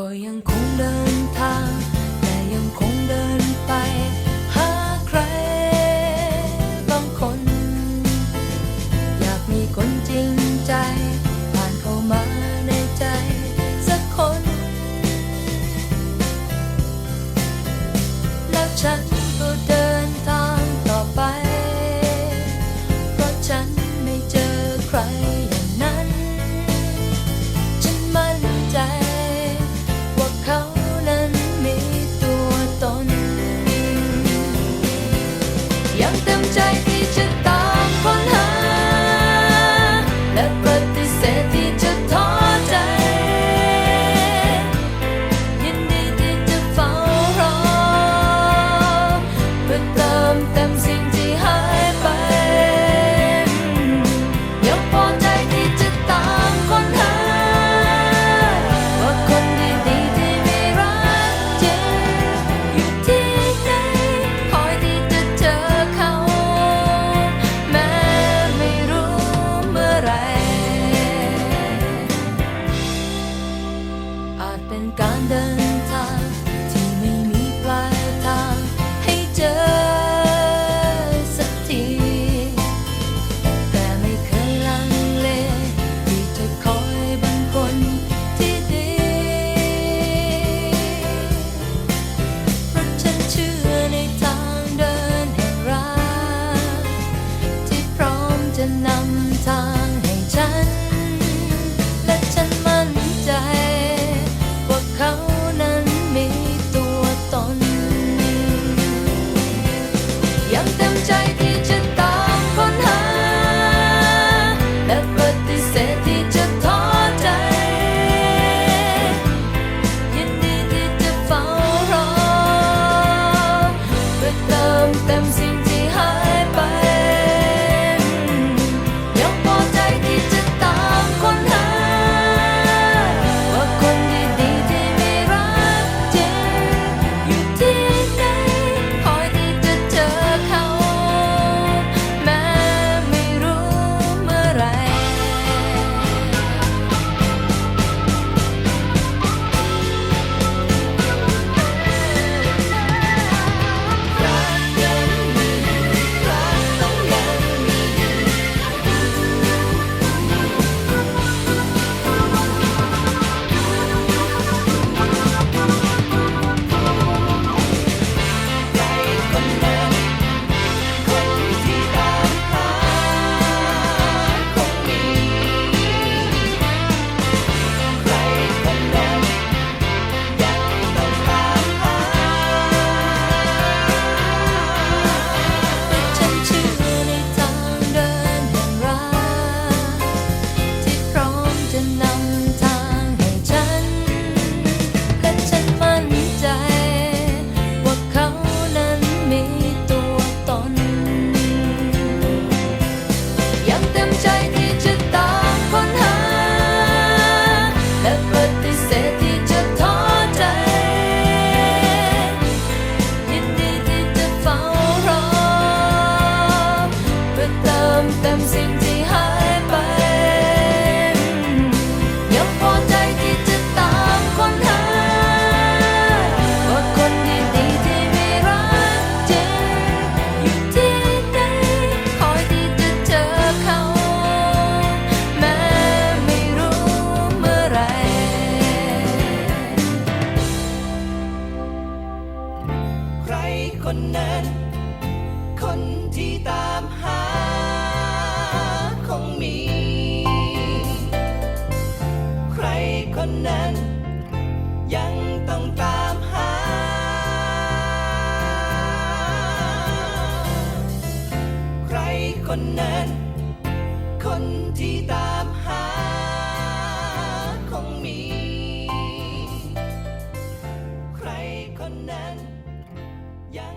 ก็ยังคงเดินทาง แต่ยังคงเดินไป หาใครบางคน อยากมีคนจริงใจ ผ่านเข้ามาในใจ สักคน แล้วฉัน ตามหาคงมี ใครคนนั้น ยังต้องตามหา ใครคนนั้น คนที่ตามหาคงมี ใครคนนั้น ยัง